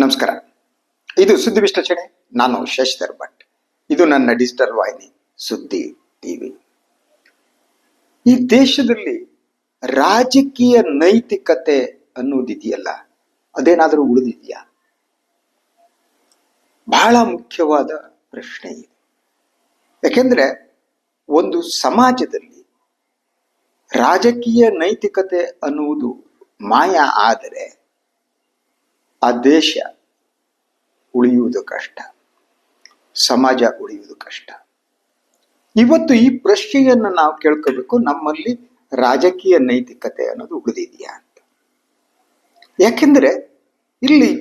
ನಮಸ್ಕಾರ. ಇದು ಸುದ್ದಿ ವಿಶ್ಲೇಷಣೆ. ನಾನು ಶಶಿಧರ್ ಭಟ್. ಇದು ನನ್ನ ಡಿಜಿಟಲ್ ವಾಹಿನಿ, ಸುದ್ದಿ ಟಿವಿ ಈ ದೇಶದಲ್ಲಿ ರಾಜಕೀಯ ನೈತಿಕತೆ ಅನ್ನೋದಿದೆಯಲ್ಲ ಅದೇನಾದರೂ ಉಳಿದಿದೆಯಾ? ಬಹಳ ಮುಖ್ಯವಾದ ಪ್ರಶ್ನೆ ಇದೆ. ಯಾಕೆಂದ್ರೆ ಒಂದು ಸಮಾಜದಲ್ಲಿ ರಾಜಕೀಯ ನೈತಿಕತೆ ಅನ್ನುವುದು ಮಾಯ ಆದರೆ ಆ ದೇಶ ಉಳಿಯುವುದು ಕಷ್ಟ. ಸಮಾಜ ಉಳಿಯುವುದು ಕಷ್ಟ. ಇವತ್ತು ಈ ಪ್ರಶ್ನೆಯನ್ನು ನಾವು ಕೇಳ್ಕೋಬೇಕು, ನಮ್ಮಲ್ಲಿ ರಾಜಕೀಯ ನೈತಿಕತೆ ಅನ್ನೋದು ಉಳಿದಿದೆಯಾ ಅಂತ. ಯಾಕೆಂದ್ರೆ ಇಲ್ಲಿ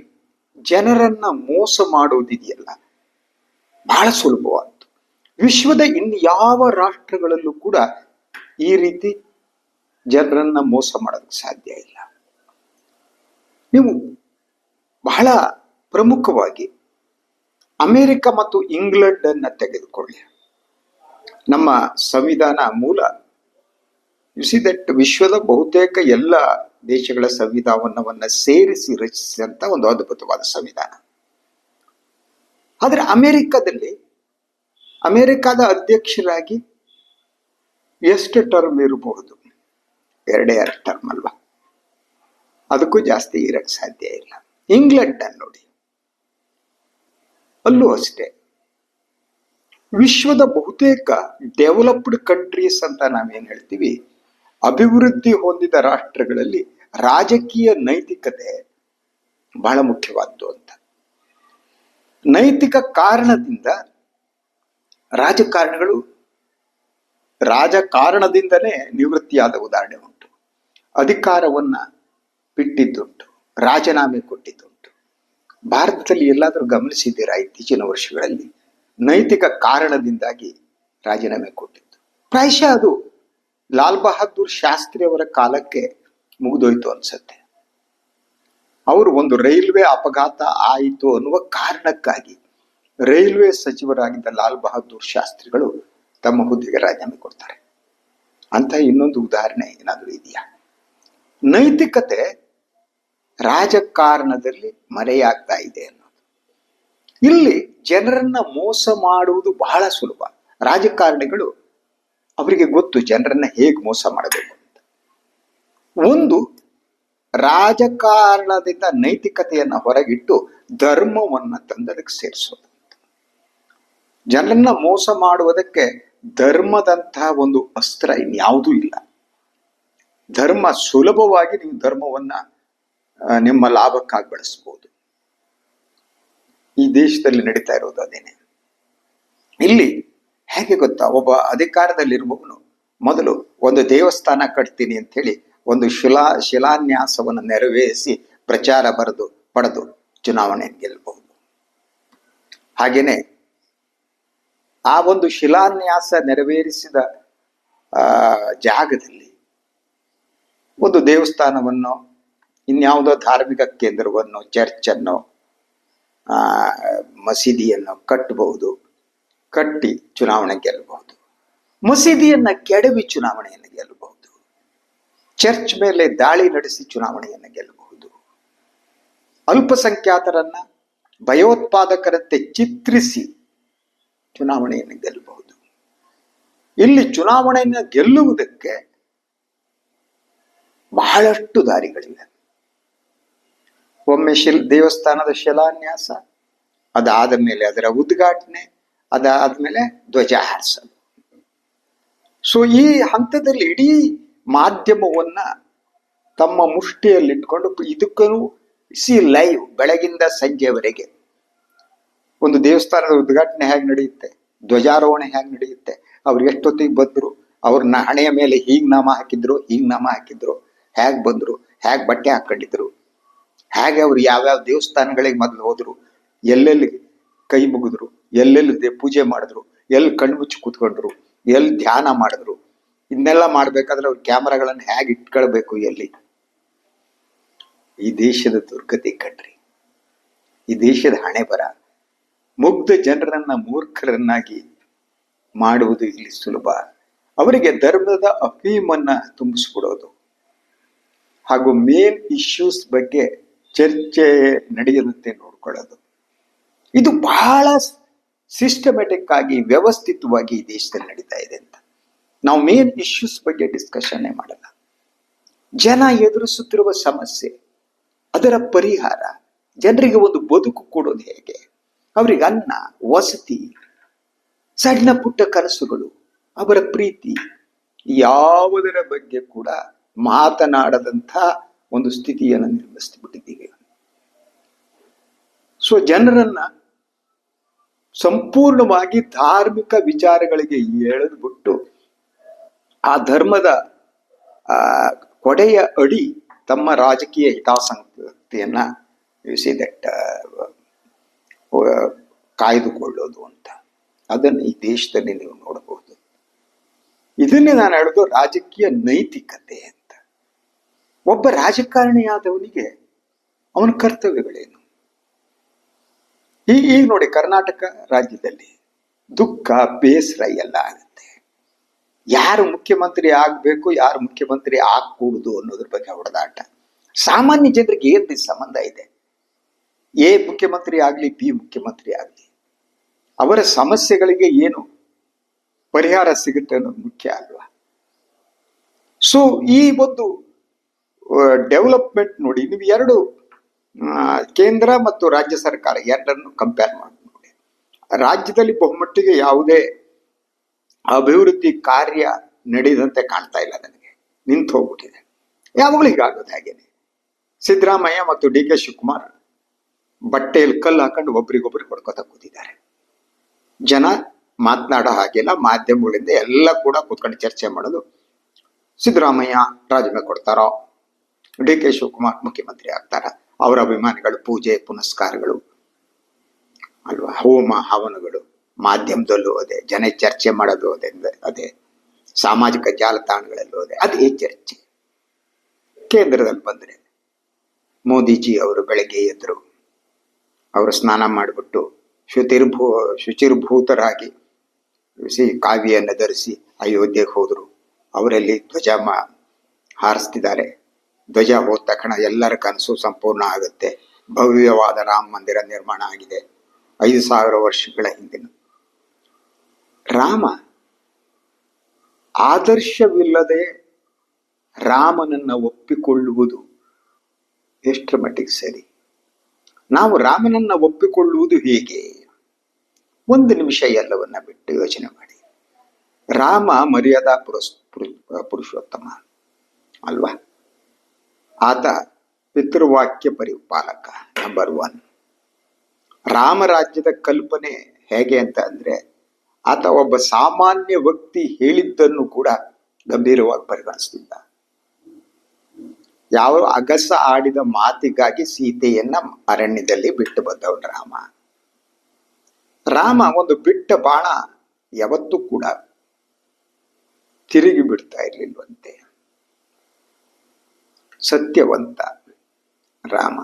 ಜನರನ್ನ ಮೋಸ ಮಾಡೋದಿದೆಯಲ್ಲ, ಬಹಳ ಸುಲಭವಾದ್ದು. ವಿಶ್ವದ ಇನ್ಯಾವ ರಾಷ್ಟ್ರಗಳಲ್ಲೂ ಕೂಡ ಈ ರೀತಿ ಜನರನ್ನ ಮೋಸ ಮಾಡೋದಕ್ಕೆ ಸಾಧ್ಯ ಇಲ್ಲ. ನೀವು ಬಹಳ ಪ್ರಮುಖವಾಗಿ ಅಮೇರಿಕ ಮತ್ತು ಇಂಗ್ಲೆಂಡ್ ಅನ್ನ ತೆಗೆದುಕೊಳ್ಳಿ. ನಮ್ಮ ಸಂವಿಧಾನ ಮೂಲ ಸಿ ದಟ್ ವಿಶ್ವದ ಬಹುತೇಕ ಎಲ್ಲ ದೇಶಗಳ ಸಂವಿಧಾನವನ್ನು ಸೇರಿಸಿ ರಚಿಸಿದಂತ ಒಂದು ಅದ್ಭುತವಾದ ಸಂವಿಧಾನ. ಆದರೆ ಅಮೆರಿಕದಲ್ಲಿ, ಅಮೆರಿಕದ ಅಧ್ಯಕ್ಷರಾಗಿ ಎಷ್ಟು ಟರ್ಮ್ ಇರಬಹುದು? ಎರಡು ಟರ್ಮ್ ಅಲ್ವಾ? ಅದಕ್ಕೂ ಜಾಸ್ತಿ ಇರಕ್ಕೆ ಸಾಧ್ಯ ಇಲ್ಲ. ಇಂಗ್ಲೆಂಡ್ ನೋಡಿ. ಅಲ್ಲೂ ಅಷ್ಟೇ. ವಿಶ್ವದ ಬಹುತೇಕ ಡೆವಲಪ್ಡ್ ಕಂಟ್ರೀಸ್ ಅಂತ ನಾವೇನು ಹೇಳ್ತೀವಿ, ಅಭಿವೃದ್ಧಿ ಹೊಂದಿದ ರಾಷ್ಟ್ರಗಳಲ್ಲಿ ರಾಜಕೀಯ ನೈತಿಕತೆ ಬಹಳ ಮುಖ್ಯವಾದ್ದು ಅಂತ. ನೈತಿಕ ಕಾರಣದಿಂದ ರಾಜಕಾರಣಗಳು ರಾಜಕಾರಣದಿಂದಲೇ ನಿವೃತ್ತಿಯಾದ ಉದಾಹರಣೆ ಉಂಟು. ಅಧಿಕಾರವನ್ನ ಬಿಟ್ಟಿದ್ದುಂಟು. ರಾಜೀನಾಮೆ ಕೊಟ್ಟಿದ್ದುಂಟು. ಭಾರತದಲ್ಲಿ ಎಲ್ಲಾದರೂ ಗಮನಿಸಿದ್ದೀರಾ ಇತ್ತೀಚಿನ ವರ್ಷಗಳಲ್ಲಿ? ನೈತಿಕ ಕಾರಣದಿಂದಾಗಿ ರಾಜೀನಾಮೆ ಕೊಟ್ಟಿದ್ದು. ಪ್ರಾಯಶಃ ಅದು ಲಾಲ್ ಬಹದ್ದೂರ್ ಶಾಸ್ತ್ರಿ ಅವರ ಕಾಲಕ್ಕೆ ಮುಗಿದೋಯ್ತು ಅನ್ಸತ್ತೆ. ಅವರು ಒಂದು ರೈಲ್ವೆ ಅಪಘಾತ ಆಯಿತು ಅನ್ನುವ ಕಾರಣಕ್ಕಾಗಿ ರೈಲ್ವೆ ಸಚಿವರಾಗಿದ್ದ ಲಾಲ್ ಬಹದ್ದೂರ್ ಶಾಸ್ತ್ರಿಗಳು ತಮ್ಮ ಹುದ್ದೆಗೆ ರಾಜೀನಾಮೆ ಕೊಡ್ತಾರೆ. ಅಂತ ಇನ್ನೊಂದು ಉದಾಹರಣೆ ಏನಾದರೂ ಇದೆಯಾ? ನೈತಿಕತೆ ರಾಜಕಾರಣದಲ್ಲಿ ಮರೆಯಾಗ್ತಾ ಇದೆ ಅನ್ನೋದು. ಇಲ್ಲಿ ಜನರನ್ನ ಮೋಸ ಮಾಡುವುದು ಬಹಳ ಸುಲಭ. ರಾಜಕಾರಣಿಗಳು ಅವರಿಗೆ ಗೊತ್ತು ಜನರನ್ನ ಹೇಗೆ ಮೋಸ ಮಾಡಬೇಕು ಅಂತ. ಒಂದು, ರಾಜಕಾರಣದಿಂದ ನೈತಿಕತೆಯನ್ನ ಹೊರಗಿಟ್ಟು ಧರ್ಮವನ್ನ ತಂದದಕ್ಕೆ ಸೇರಿಸೋದು ಜನರನ್ನ ಮೋಸ ಮಾಡುವುದಕ್ಕೆ ಧರ್ಮದಂತಹ ಒಂದು ಅಸ್ತ್ರ ಇನ್ಯಾವುದೂ ಇಲ್ಲ. ಧರ್ಮ ಸುಲಭವಾಗಿ ನೀವು ಧರ್ಮವನ್ನ ನಿಮ್ಮ ಲಾಭಕ್ಕಾಗಿ ಬಳಸ್ಬೋದು ಈ ದೇಶದಲ್ಲಿ ನಡೀತಾ ಇರೋದು ಅದೇನೆ. ಇಲ್ಲಿ ಹೇಗೆ ಗೊತ್ತಾ? ಒಬ್ಬ ಅಧಿಕಾರದಲ್ಲಿರುವವನು ಮೊದಲು ಒಂದು ದೇವಸ್ಥಾನ ಕಟ್ತೀನಿ ಅಂತ ಹೇಳಿ ಒಂದು ಶಿಲಾ, ಶಿಲಾನ್ಯಾಸವನ್ನು ನೆರವೇರಿಸಿ ಪ್ರಚಾರ ಬರೆದು, ಪಡೆದು ಚುನಾವಣೆ ಗೆಲ್ಲಬಹುದು. ಹಾಗೇನೆ ಆ ಒಂದು ಶಿಲಾನ್ಯಾಸ ನೆರವೇರಿಸಿದ ಜಾಗದಲ್ಲಿ ಒಂದು ದೇವಸ್ಥಾನವನ್ನು ಇನ್ಯಾವುದೋ ಧಾರ್ಮಿಕ ಕೇಂದ್ರವನ್ನು, ಚರ್ಚನ್ನು ಮಸೀದಿಯನ್ನು ಕಟ್ಟಬಹುದು, ಕಟ್ಟಿ ಚುನಾವಣೆ ಗೆಲ್ಲಬಹುದು. ಮಸೀದಿಯನ್ನ ಕೆಡವಿ ಚುನಾವಣೆಯನ್ನು ಗೆಲ್ಲಬಹುದು. ಚರ್ಚ್ ಮೇಲೆ ದಾಳಿ ನಡೆಸಿ ಚುನಾವಣೆಯನ್ನು ಗೆಲ್ಲಬಹುದು. ಅಲ್ಪಸಂಖ್ಯಾತರನ್ನ ಭಯೋತ್ಪಾದಕರಂತೆ ಚಿತ್ರಿಸಿ ಚುನಾವಣೆಯನ್ನು ಗೆಲ್ಲಬಹುದು. ಇಲ್ಲಿ ಚುನಾವಣೆಯನ್ನು ಗೆಲ್ಲುವುದಕ್ಕೆ ಬಹಳಷ್ಟು ದಾರಿಗಳಿವೆ. ಒಮ್ಮೆ ಶಿಲ್, ದೇವಸ್ಥಾನದ ಶಿಲಾನ್ಯಾಸ, ಅದಾದ ಮೇಲೆ ಅದರ ಉದ್ಘಾಟನೆ ಅದಾದ್ಮೇಲೆ ಧ್ವಜ ಹಾರಿಸೋದು ಸೊ ಈ ಹಂತದಲ್ಲಿ ಇಡೀ ಮಾಧ್ಯಮವನ್ನ ತಮ್ಮ ಮುಷ್ಟಿಯಲ್ಲಿ ಇಟ್ಕೊಂಡು ಇದಕ್ಕೂ ಸಿ ಲೈವ್ ಬೆಳಗಿಂದ ಸಂಜೆವರೆಗೆ. ಒಂದು ದೇವಸ್ಥಾನದ ಉದ್ಘಾಟನೆ ಹೇಗೆ ನಡೆಯುತ್ತೆ? ಧ್ವಜಾರೋಹಣೆ ಹೇಗೆ ನಡೆಯುತ್ತೆ? ಅವ್ರು ಎಷ್ಟೊತ್ತಿಗೆ ಬಂದ್ರು? ಅವ್ರನ್ನ ಹಣೆಯ ಮೇಲೆ ಹೀಗೆ ನಾಮ ಹಾಕಿದ್ರು, ಹೀಗೆ ನಾಮ ಹಾಕಿದ್ರು, ಹೇಗೆ ಬಂದ್ರು, ಹೇಗೆ ಬಟ್ಟೆ ಹಾಕೊಂಡಿದ್ರು ಹೇಗೆ ಅವ್ರು ಯಾವ್ಯಾವ ದೇವಸ್ಥಾನಗಳಿಗೆ ಮೊದಲು ಹೋದ್ರು, ಎಲ್ಲೆಲ್ಲಿ ಕೈ ಮುಗಿದ್ರು, ಎಲ್ಲೆಲ್ಲಿ ಪೂಜೆ ಮಾಡಿದ್ರು, ಎಲ್ಲಿ ಕಣ್ಮುಚ್ಚಿ ಕೂತ್ಕೊಂಡ್ರು, ಎಲ್ಲಿ ಧ್ಯಾನ ಮಾಡಿದ್ರು ಇದನ್ನೆಲ್ಲ ಮಾಡ್ಬೇಕಾದ್ರೆ ಅವ್ರ ಕ್ಯಾಮರಾಗಳನ್ನ ಹೇಗೆ ಇಟ್ಕೊಳ್ಬೇಕು ಎಲ್ಲಿ? ಈ ದೇಶದ ದುರ್ಗತಿ ಕಣ್ರಿ. ಈ ದೇಶದ ಹಣೆ ಬರ. ಮುಗ್ಧ ಜನರನ್ನ ಮೂರ್ಖರನ್ನಾಗಿ ಮಾಡುವುದು ಇಲ್ಲಿ ಸುಲಭ. ಅವರಿಗೆ ಧರ್ಮದ ಅಫೀಮನ್ನ ತುಂಬಿಸ್ಬಿಡೋದು. ಹಾಗೂ ಮೇನ್ ಇಶ್ಯೂಸ್ ಬಗ್ಗೆ ಚರ್ಚೆ ನಡೆಯದಂತೆ ನೋಡ್ಕೊಳ್ಳೋದು. ಇದು ಬಹಳ ಸಿಸ್ಟಮೆಟಿಕ್ ಆಗಿ ವ್ಯವಸ್ಥಿತವಾಗಿ ಈ ದೇಶದಲ್ಲಿ ನಡೀತಾ ಇದೆ ಅಂತ. ನಾವು ಮೇನ್ ಇಶ್ಯೂಸ್ ಬಗ್ಗೆ ಡಿಸ್ಕಷನ್ ಮಾಡಲ್ಲ. ಜನ ಎದುರಿಸುತ್ತಿರುವ ಸಮಸ್ಯೆ, ಅದರ ಪರಿಹಾರ, ಜನರಿಗೆ ಒಂದು ಬದುಕು ಕೊಡೋದು ಹೇಗೆ? ಅವರಿಗೆ ಅನ್ನ, ವಸತಿ, ಸಣ್ಣ ಪುಟ್ಟ ಕನಸುಗಳು, ಅವರ ಪ್ರೀತಿ, ಯಾವುದರ ಬಗ್ಗೆ ಕೂಡ ಮಾತನಾಡದಂಥ ಒಂದು ಸ್ಥಿತಿಯನ್ನು ನಿರ್ಮಿಸ್ಬಿಟ್ಟಿದ್ದೀವಿ. ಸೊ ಜನರನ್ನ ಸಂಪೂರ್ಣವಾಗಿ ಧಾರ್ಮಿಕ ವಿಚಾರಗಳಿಗೆ ಎಳೆದ್ಬಿಟ್ಟು ಆ ಧರ್ಮದ ಕೊಡೆಯ ಅಡಿ ತಮ್ಮ ರಾಜಕೀಯ ಹಿತಾಸಕ್ತಿಯನ್ನ ದಟ್ ಕಾಯ್ದುಕೊಳ್ಳೋದು ಅಂತ. ಅದನ್ನು ಈ ದೇಶದಲ್ಲಿ ನೀವು ನೋಡಬಹುದು. ಇದನ್ನೇ ನಾನು ಹೇಳೋದು ರಾಜಕೀಯ ನೈತಿಕತೆ ಅಂತ. ಒಬ್ಬ ರಾಜಕಾರಣಿಯಾದವನಿಗೆ ಅವನ ಕರ್ತವ್ಯಗಳೇನು? ಈಗ ಈಗ ನೋಡಿ ಕರ್ನಾಟಕ ರಾಜ್ಯದಲ್ಲಿ ದುಃಖ, ಬೇಸರ ಎಲ್ಲ ಆಗುತ್ತೆ. ಯಾರು ಮುಖ್ಯಮಂತ್ರಿ ಆಗ್ಬೇಕು, ಯಾರು ಮುಖ್ಯಮಂತ್ರಿ ಆಗ್ಕೂಡುದು ಅನ್ನೋದ್ರ ಬಗ್ಗೆ ಹೊಡೆದಾಟ. ಸಾಮಾನ್ಯ ಜನರಿಗೆ ಏನು ಸಂಬಂಧ ಇದೆ? ಎ ಮುಖ್ಯಮಂತ್ರಿ ಆಗ್ಲಿ, ಬಿ ಮುಖ್ಯಮಂತ್ರಿ ಆಗ್ಲಿ. ಅವರ ಸಮಸ್ಯೆಗಳಿಗೆ ಏನು ಪರಿಹಾರ ಸಿಗುತ್ತೆ ಅನ್ನೋದು ಮುಖ್ಯ ಅಲ್ವಾ? ಸೊ ಈ ಒಂದು ಡೆವಲಪ್ಮೆಂಟ್ ನೋಡಿ, ನೀವು ಎರಡು ಕೇಂದ್ರ ಮತ್ತು ರಾಜ್ಯ ಸರ್ಕಾರ ಎರಡನ್ನು ಕಂಪೇರ್ ಮಾಡಿ ನೋಡಿ. ರಾಜ್ಯದಲ್ಲಿ ಬಹುಮಟ್ಟಿಗೆ ಯಾವುದೇ ಅಭಿವೃದ್ಧಿ ಕಾರ್ಯ ನಡೆದಂತೆ ಕಾಣ್ತಾ ಇಲ್ಲ ನನಗೆ. ನಿಂತು ಹೋಗ್ಬಿಟ್ಟಿದೆ. ಯಾವಾಗಲೂ ಹೀಗಾಗೋದು ಹಾಗೇನೆ. ಸಿದ್ದರಾಮಯ್ಯ ಮತ್ತು ಡಿ ಕೆ ಶಿವಕುಮಾರ್ ಬಟ್ಟೆಯಲ್ಲಿ ಕಲ್ಲು ಹಾಕೊಂಡು ಒಬ್ರಿಗೊಬ್ರಿಗೆ ಹೊಡ್ಕೊತ ಕೂತಿದ್ದಾರೆ. ಜನ ಮಾತನಾಡೋ ಹಾಗೆಲ್ಲ ಮಾಧ್ಯಮಗಳಿಂದ ಎಲ್ಲ ಕೂಡ ಕೂತ್ಕೊಂಡು ಚರ್ಚೆ ಮಾಡೋದು ಸಿದ್ದರಾಮಯ್ಯ ರಾಜೀನಾಮೆ ಕೊಡ್ತಾರೋ, ಡಿ ಕೆ ಶಿವಕುಮಾರ್ ಮುಖ್ಯಮಂತ್ರಿ ಆಗ್ತಾರ? ಅವರ ಅಭಿಮಾನಿಗಳು, ಪೂಜೆ, ಪುನಸ್ಕಾರಗಳು, ಅಲ್ವಾ? ಹೋಮ, ಹವನಗಳು, ಮಾಧ್ಯಮದಲ್ಲೂ ಅದೇ ಜನ ಚರ್ಚೆ ಮಾಡೋದು ಅದೇ ಅದೇ, ಸಾಮಾಜಿಕ ಜಾಲತಾಣಗಳಲ್ಲೂ ಅದೇ ಅದೇ ಚರ್ಚೆ. ಕೇಂದ್ರದಲ್ಲಿ ಬಂದರೆ, ಮೋದಿಜಿ ಅವರು ಬೆಳಗ್ಗೆ ಎದ್ರು, ಅವರು ಸ್ನಾನ ಮಾಡಿಬಿಟ್ಟು ಶುತಿರ್ಭೂ, ಶುಚಿರ್ಭೂತರಾಗಿ ಸಿ ಕಾವಿಯನ್ನು ಧರಿಸಿ ಅಯೋಧ್ಯೆಗೆ ಹೋದರು. ಅವರಲ್ಲಿ ಧ್ವಜ ಹಾರಿಸ್ತಿದ್ದಾರೆ. ಧ್ವಜ ಹೋದ ತಕ್ಷಣ ಎಲ್ಲರ ಕನಸು ಸಂಪೂರ್ಣ ಆಗುತ್ತೆ. ಭವ್ಯವಾದ ರಾಮ ಮಂದಿರ ನಿರ್ಮಾಣ ಆಗಿದೆ. ಐದು ಸಾವಿರ ವರ್ಷಗಳ ಹಿಂದಿನ. ರಾಮ ಆದರ್ಶವಿಲ್ಲದೆ ರಾಮನನ್ನು ಒಪ್ಪಿಕೊಳ್ಳುವುದು ಎಷ್ಟರ ಮಟ್ಟಿಗೆ ಸರಿ? ನಾವು ರಾಮನನ್ನ ಒಪ್ಪಿಕೊಳ್ಳುವುದು ಹೇಗೆ? ಒಂದು ನಿಮಿಷ ಎಲ್ಲವನ್ನ ಬಿಟ್ಟು ಯೋಚನೆ ಮಾಡಿ. ರಾಮ ಮರ್ಯಾದಾ ಪುರುಷ ಪುರುಷೋತ್ತಮ, ಅಲ್ವಾ? ಆತ ಪಿತೃವಾಕ್ಯ ಪರಿಪಾಲಕ ನಂಬರ್ ಒನ್ ರಾಮರಾಜ್ಯದ ಕಲ್ಪನೆ ಹೇಗೆ ಅಂತ ಅಂದ್ರೆ, ಆತ ಒಬ್ಬ ಸಾಮಾನ್ಯ ವ್ಯಕ್ತಿ ಹೇಳಿದ್ದನ್ನು ಕೂಡ ಗಂಭೀರವಾಗಿ ಪರಿಗಣಿಸ್ತಿದ್ದ ಯಾವ ಅಗಸ ಆಡಿದ ಮಾತಿಗಾಗಿ ಸೀತೆಯನ್ನ ಅರಣ್ಯದಲ್ಲಿ ಬಿಟ್ಟು ಬಂದವನು ರಾಮ. ರಾಮ ಒಂದು ಬಿಟ್ಟ ಬಾಣ ಯಾವತ್ತೂ ಕೂಡ ತಿರುಗಿ ಬಿಡ್ತಾ ಇರ್ಲಿಲ್ವಂತೆ. ಸತ್ಯವಂತ ರಾಮ.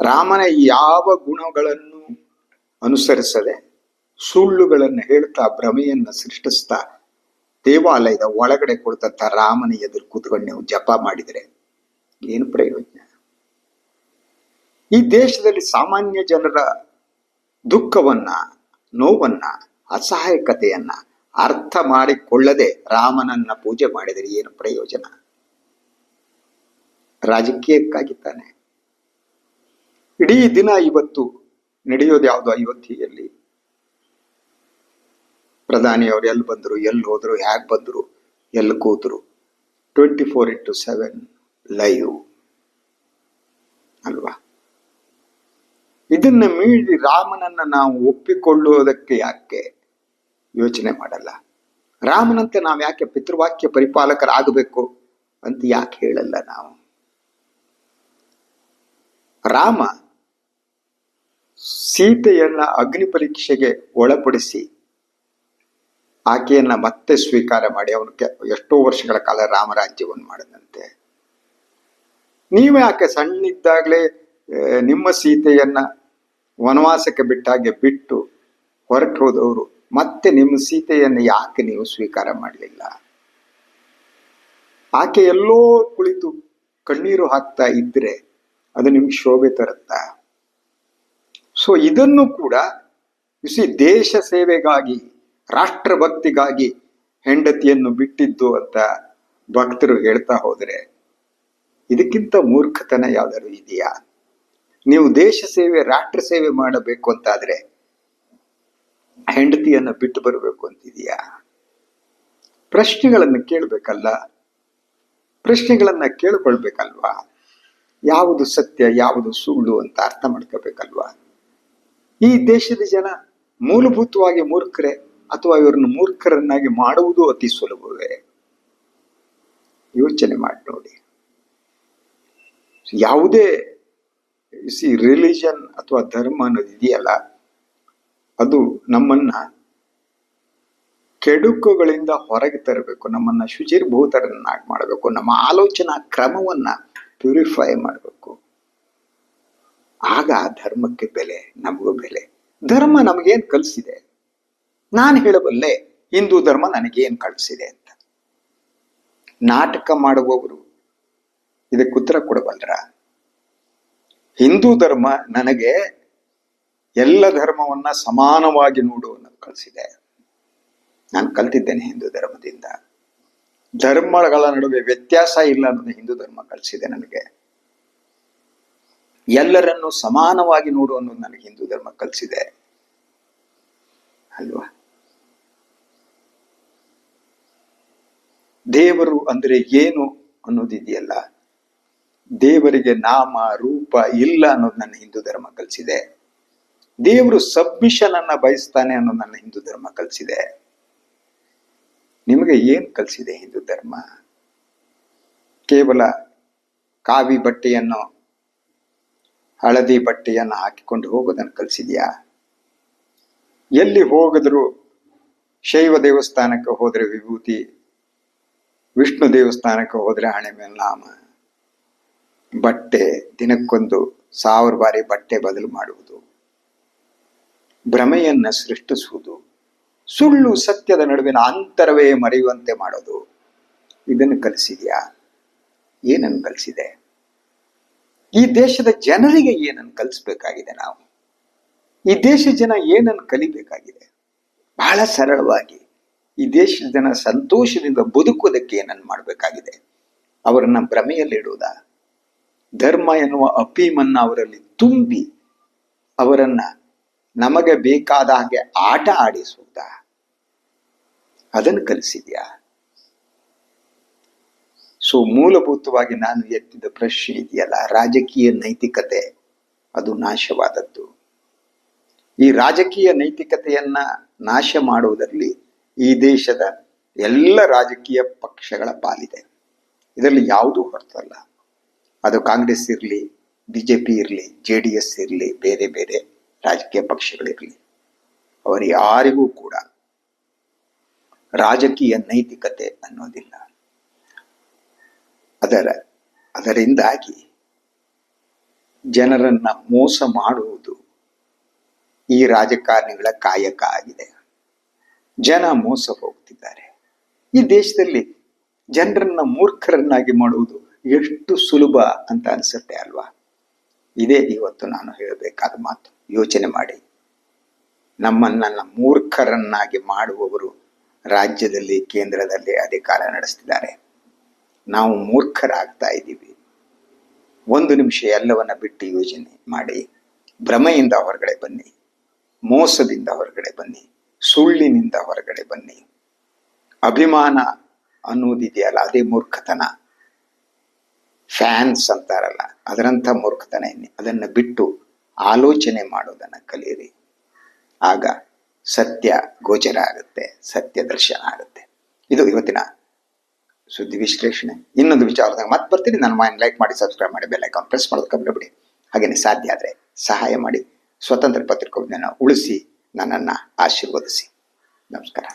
ರಾಮನ ಯಾವ ಗುಣಗಳನ್ನು ಅನುಸರಿಸದೆ ಸುಳ್ಳುಗಳನ್ನು ಹೇಳ್ತಾ ಭ್ರಮೆಯನ್ನ ಸೃಷ್ಟಿಸ್ತಾ ದೇವಾಲಯದ ಒಳಗಡೆ ಕೊಡ್ತಂತ ರಾಮನ ಎದುರು ಕೂತ್ಕೊಂಡು ನೀವು ಜಪ ಮಾಡಿದರೆ ಏನು ಪ್ರಯೋಜನ? ಈ ದೇಶದಲ್ಲಿ ಸಾಮಾನ್ಯ ಜನರ ದುಃಖವನ್ನ, ನೋವನ್ನ, ಅಸಹಾಯಕತೆಯನ್ನ ಅರ್ಥ ಮಾಡಿಕೊಳ್ಳದೆ ರಾಮನನ್ನ ಪೂಜೆ ಮಾಡಿದರೆ ಏನು ಪ್ರಯೋಜನ? ರಾಜಕೀಯಕ್ಕಾಗಿ ತಾನೆ ಇಡೀ ದಿನ ಇವತ್ತು ನಡೆಯೋದು ಯಾವುದು ಅಯೋಧ್ಯೆಯಲ್ಲಿ ಪ್ರಧಾನಿಯವರು ಎಲ್ಲಿ ಬಂದರು, ಎಲ್ಲಿ ಹೋದ್ರು ಹ್ಯಾಕ್ ಬಂದರು, ಎಲ್ಲಿ ಕೂತರು twenty four into seven live ಅಲ್ವಾ? ಇದನ್ನ ಮೀರಿ ರಾಮನನ್ನ ನಾವು ಒಪ್ಪಿಕೊಳ್ಳುವುದಕ್ಕೆ ಯಾಕೆ ಯೋಚನೆ ಮಾಡಲ್ಲ? ರಾಮನಂತೆ ನಾವು ಯಾಕೆ ಪಿತೃವಾಕ್ಯ ಪರಿಪಾಲಕರಾಗಬೇಕು ಅಂತ ಯಾಕೆ ಹೇಳಲ್ಲ ನಾವು? ರಾಮ ಸೀತೆಯನ್ನ ಅಗ್ನಿ ಪರೀಕ್ಷೆಗೆ ಒಳಪಡಿಸಿ ಆಕೆಯನ್ನ ಮತ್ತೆ ಸ್ವೀಕಾರ ಮಾಡಿ. ಅವನು ಎಷ್ಟೋ ವರ್ಷಗಳ ಕಾಲ ರಾಮರಾಜ್ಯವನ್ನು ಮಾಡಿದಂತೆ. ನೀವೇ ಆಕೆ ಸಣ್ಣಿದ್ದಾಗಲೇ ನಿಮ್ಮ ಸೀತೆಯನ್ನ ವನವಾಸಕ್ಕೆ ಬಿಟ್ಟಾಗೆ ಬಿಟ್ಟು ಹೊರಟು ಹೋದವರು. ಮತ್ತೆ ನಿಮ್ಮ ಸೀತೆಯನ್ನು ಯಾಕೆ ನೀವು ಸ್ವೀಕಾರ ಮಾಡಲಿಲ್ಲ? ಆಕೆ ಎಲ್ಲೋ ಕುಳಿತು ಕಣ್ಣೀರು ಹಾಕ್ತಾ ಇದ್ರೆ ಅದು ನಿಮ್ಗೆ ಶೋಭೆ ತರುತ್ತಾ? ಸೊ ಇದನ್ನು ಕೂಡ ಬಿಸಿ ದೇಶ ಸೇವೆಗಾಗಿ ರಾಷ್ಟ್ರ ಭಕ್ತಿಗಾಗಿ ಹೆಂಡತಿಯನ್ನು ಬಿಟ್ಟಿದ್ದು ಅಂತ ಭಕ್ತರು ಹೇಳ್ತಾ ಹೋದರೆ, ಇದಕ್ಕಿಂತ ಮೂರ್ಖತನ ಯಾವ್ದಾದ್ರು ಇದೆಯಾ? ನೀವು ದೇಶ ಸೇವೆ, ರಾಷ್ಟ್ರ ಸೇವೆ ಮಾಡಬೇಕು ಅಂತಾದ್ರೆ, ಹೆಂಡತಿಯನ್ನು ಬಿಟ್ಟು ಬರಬೇಕು ಅಂತಿದೆಯಾ? ಪ್ರಶ್ನೆಗಳನ್ನು ಕೇಳಬೇಕಲ್ಲ? ಪ್ರಶ್ನೆಗಳನ್ನ ಕೇಳ್ಕೊಳ್ಬೇಕಲ್ವಾ? ಯಾವುದು ಸತ್ಯ, ಯಾವುದು ಸುಳ್ಳು ಅಂತ ಅರ್ಥ ಮಾಡ್ಕೋಬೇಕಲ್ವಾ? ಈ ದೇಶದ ಜನ ಮೂಲಭೂತವಾಗಿ ಮೂರ್ಖರೇ ಅಥವಾ ಇವರನ್ನು ಮೂರ್ಖರನ್ನಾಗಿ ಮಾಡುವುದು ಅತಿ ಸುಲಭವೇ? ಯೋಚನೆ ಮಾಡಿ ನೋಡಿ. ಯಾವುದೇ ಸಿ ರಿಲಿಜನ್ ಅಥವಾ ಧರ್ಮ ಅನ್ನೋದು ಇದೆಯಲ್ಲ, ಅದು ನಮ್ಮನ್ನ ಕೆಡುಕುಗಳಿಂದ ಹೊರಗೆ ತರಬೇಕು, ನಮ್ಮನ್ನ ಶುಚಿರ್ಭೂತರನ್ನಾಗಿ ಮಾಡಬೇಕು, ನಮ್ಮ ಆಲೋಚನಾ ಕ್ರಮವನ್ನ ಪ್ಯೂರಿಫೈ ಮಾಡಬೇಕು. ಆಗ ಧರ್ಮಕ್ಕೆ ಬೆಲೆ, ನಮಗೂ ಬೆಲೆ. ಧರ್ಮ ನಮಗೇನು ಕಲಿಸಿದೆ? ನಾನು ಹೇಳಬಲ್ಲೆ, ಹಿಂದೂ ಧರ್ಮ ನನಗೇನು ಕಳಿಸಿದೆ ಅಂತ. ನಾಟಕ ಮಾಡುವವರು, ಇದಕ್ಕೆ ಉತ್ತರ ಕೊಡಬಲ್ಲರ ಹಿಂದೂ ಧರ್ಮ ನನಗೆ ಎಲ್ಲ ಧರ್ಮವನ್ನ ಸಮಾನವಾಗಿ ನೋಡು ಕಲಿಸಿದೆ ನಾನು ಕಲ್ತಿದ್ದೇನೆ ಹಿಂದೂ ಧರ್ಮದಿಂದ. ಧರ್ಮಗಳ ನಡುವೆ ವ್ಯತ್ಯಾಸ ಇಲ್ಲ ಅನ್ನೋದು ಹಿಂದೂ ಧರ್ಮ ಕಲಿಸಿದೆ ನನಗೆ. ಎಲ್ಲರನ್ನು ಸಮಾನವಾಗಿ ನೋಡು ಅನ್ನೋದು ನನಗೆ ಹಿಂದೂ ಧರ್ಮ ಕಲಿಸಿದೆ ಅಲ್ವಾ? ದೇವರು ಅಂದ್ರೆ ಏನು ಅನ್ನೋದಿದೆಯಲ್ಲ ದೇವರಿಗೆ ನಾಮ, ರೂಪ ಇಲ್ಲ ಅನ್ನೋದು ನನ್ನ ಹಿಂದೂ ಧರ್ಮ ಕಲಿಸಿದೆ ದೇವರು ಸಬ್ಮಿಷನ್ ಅನ್ನ ಬಯಸ್ತಾನೆ ಅನ್ನೋದು ನನ್ನ ಹಿಂದೂ ಧರ್ಮ ಕಲಿಸಿದೆ ನಿಮಗೆ ಏನು ಕಲಿಸಿದೆ ಹಿಂದೂ ಧರ್ಮ? ಕೇವಲ ಕಾವಿ ಬಟ್ಟೆಯನ್ನು, ಹಳದಿ ಬಟ್ಟೆಯನ್ನು ಹಾಕಿಕೊಂಡು ಹೋಗೋದನ್ನು ಕಲಿಸಿದೆಯಾ? ಎಲ್ಲಿ ಹೋಗಿದ್ರು ಶೈವ ದೇವಸ್ಥಾನಕ್ಕೆ ಹೋದರೆ ವಿಭೂತಿ, ವಿಷ್ಣು ದೇವಸ್ಥಾನಕ್ಕೆ ಹೋದರೆ ಹಣೆ ಮೇಲೆ ನಾಮ ಬಟ್ಟೆ, ದಿನಕ್ಕೊಂದು ಸಾವಿರ ಬಾರಿ ಬಟ್ಟೆ ಬದಲು ಮಾಡುವುದು. ಭ್ರಮೆಯನ್ನು ಸೃಷ್ಟಿಸುವುದು. ಸುಳ್ಳು ಸತ್ಯದ ನಡುವಿನ ಅಂತರವೇ ಮರೆಯುವಂತೆ ಮಾಡೋದು. ಇದನ್ನು ಕಲಿಸಿದ್ಯಾ? ಏನನ್ನು ಕಲಿಸಿದೆ? ಈ ದೇಶದ ಜನರಿಗೆ ಏನನ್ನು ಕಲಿಸ್ಬೇಕಾಗಿದೆ ನಾವು? ಈ ದೇಶದ ಜನ ಏನನ್ನು ಕಲಿಬೇಕಾಗಿದೆ? ಬಹಳ ಸರಳವಾಗಿ, ಈ ದೇಶದ ಜನ ಸಂತೋಷದಿಂದ ಬದುಕುವುದಕ್ಕೆ ಏನನ್ನು ಮಾಡಬೇಕಾಗಿದೆ? ಅವರನ್ನ ಭ್ರಮೆಯಲ್ಲಿಡುವುದ ಧರ್ಮ ಎನ್ನುವ ಅಪೀಮನ್ನ ಅವರಲ್ಲಿ ತುಂಬಿ ಅವರನ್ನ ನಮಗೆ ಬೇಕಾದ ಹಾಗೆ ಆಟ ಆಡಿಸುವುದ? ಅದನ್ನು ಕಲಿಸಿದ್ಯಾ? ಸೊ ಮೂಲಭೂತವಾಗಿ ನಾನು ಎತ್ತಿದ ಪ್ರಶ್ನೆ ಇದೆಯಲ್ಲ, ರಾಜಕೀಯ ನೈತಿಕತೆ, ಅದು ನಾಶವಾದದ್ದು. ಈ ರಾಜಕೀಯ ನೈತಿಕತೆಯನ್ನ ನಾಶ ಮಾಡುವುದರಲ್ಲಿ ಈ ದೇಶದ ಎಲ್ಲ ರಾಜಕೀಯ ಪಕ್ಷಗಳ ಪಾಲಿದೆ. ಇದರಲ್ಲಿ ಯಾವುದೂ ಹೊರತಲ್ಲ. ಅದು ಕಾಂಗ್ರೆಸ್ ಇರಲಿ, ಬಿಜೆಪಿ ಇರಲಿ, ಜೆ ಡಿ ಎಸ್ ಇರಲಿ, ಬೇರೆ ಬೇರೆ ರಾಜಕೀಯ ಪಕ್ಷಗಳಿರಲಿ. ಅವರು ಯಾರಿಗೂ ಕೂಡ ರಾಜಕೀಯ ನೈತಿಕತೆ ಅನ್ನೋದಿಲ್ಲ. ಅದರ, ಅದರಿಂದಾಗಿ ಜನರನ್ನ ಮೋಸ ಮಾಡುವುದು ಈ ರಾಜಕಾರಣಿಗಳ ಕಾಯಕ ಆಗಿದೆ. ಜನ ಮೋಸ ಹೋಗ್ತಿದ್ದಾರೆ. ಈ ದೇಶದಲ್ಲಿ ಜನರನ್ನ ಮೂರ್ಖರನ್ನಾಗಿ ಮಾಡುವುದು ಎಷ್ಟು ಸುಲಭ ಅಂತ ಅನ್ಸುತ್ತೆ ಅಲ್ವಾ? ಇದೇ ಇವತ್ತು ನಾನು ಹೇಳಬೇಕಾದ ಮಾತು. ಯೋಚನೆ ಮಾಡಿ. ನಮ್ಮನ್ನ ಮೂರ್ಖರನ್ನಾಗಿ ಮಾಡುವವರು ರಾಜ್ಯದಲ್ಲಿ, ಕೇಂದ್ರದಲ್ಲಿ ಅಧಿಕಾರ ನಡೆಸ್ತಿದ್ದಾರೆ. ನಾವು ಮೂರ್ಖರಾಗ್ತಾ ಇದ್ದೀವಿ. ಒಂದು ನಿಮಿಷ ಎಲ್ಲವನ್ನ ಬಿಟ್ಟು ಯೋಜನೆ ಮಾಡಿ. ಭ್ರಮೆಯಿಂದ ಹೊರಗಡೆ ಬನ್ನಿ. ಮೋಸದಿಂದ ಹೊರಗಡೆ ಬನ್ನಿ. ಸುಳ್ಳಿನಿಂದ ಹೊರಗಡೆ ಬನ್ನಿ. ಅಭಿಮಾನ ಅನ್ನೋದಿದೆಯಲ್ಲ, ಅದೇ ಮೂರ್ಖತನ. ಫ್ಯಾನ್ಸ್ ಅಂತಾರಲ್ಲ, ಅದರಂಥ ಮೂರ್ಖತನ ಅದನ್ನು ಬಿಟ್ಟು ಆಲೋಚನೆ ಮಾಡೋದನ್ನ ಕಲಿಯಿರಿ. ಆಗ ಸತ್ಯ ಗೋಚರ ಆಗುತ್ತೆ, ಸತ್ಯ ದರ್ಶನ ಆಗುತ್ತೆ. ಇದು ಇವತ್ತಿನ ಸುದ್ದಿ ವಿಶ್ಲೇಷಣೆ. ಇನ್ನೊಂದು ವಿಚಾರದಾಗ ಮತ್ತೆ ಬರ್ತೀನಿ. ನನ್ನ ಮೈಂಡ್ ಲೈಕ್ ಮಾಡಿ ಸಬ್ಸ್ಕ್ರೈಬ್ ಮಾಡಿ ಬೆಲ್ ಐಕಾನ್ ಪ್ರೆಸ್ ಮಾಡೋದಕ್ಕೆ ಬಿಡಿ ಹಾಗೆಯೇ ಸಾಧ್ಯ ಆದರೆ ಸಹಾಯ ಮಾಡಿ. ಸ್ವತಂತ್ರ ಪತ್ರಿಕೋದ್ಯನ ಉಳಿಸಿ, ನನ್ನನ್ನು ಆಶೀರ್ವದಿಸಿ. ನಮಸ್ಕಾರ.